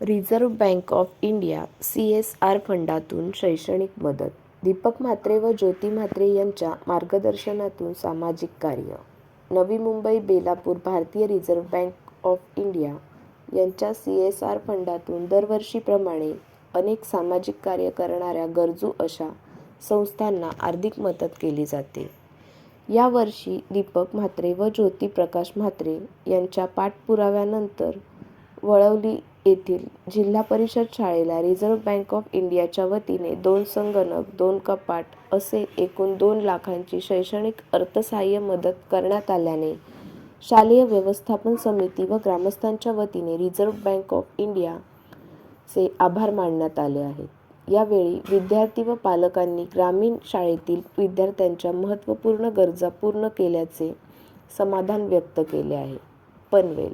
Reserve bank of India C S R फंडातून शैक्षणिक मदत. दीपक म्हात्रे व ज्योती म्हात्रे यांच्या मार्गदर्शनातून सामाजिक कार्य. नवी मुंबई बेलापूर भारतीय रिझर्व्ह बँक ऑफ इंडिया यांच्या सी एस आर फंडातून दरवर्षीप्रमाणे अनेक सामाजिक कार्य करणाऱ्या गरजू अशा संस्थांना आर्थिक मदत केली जाते. यावर्षी दीपक म्हात्रे व ज्योती प्रकाश म्हात्रे यांच्या पाठपुराव्यानंतर वळवली येथील जिल्हा परिषद शाळेला रिझर्व्ह बँक ऑफ इंडियाच्या वतीने दोन संगणक दोन कपाट असे एकूण दोन लाखांची शैक्षणिक अर्थसहाय्य मदत करण्यात आल्याने शालेय व्यवस्थापन समिती व ग्रामस्थांच्या वतीने रिझर्व्ह बँक ऑफ इंडियाचे आभार मानण्यात आले आहेत. यावेळी विद्यार्थी व पालकांनी ग्रामीण शाळेतील विद्यार्थ्यांच्या महत्त्वपूर्ण गरजा पूर्ण केल्याचे समाधान व्यक्त केले आहे. पनवेल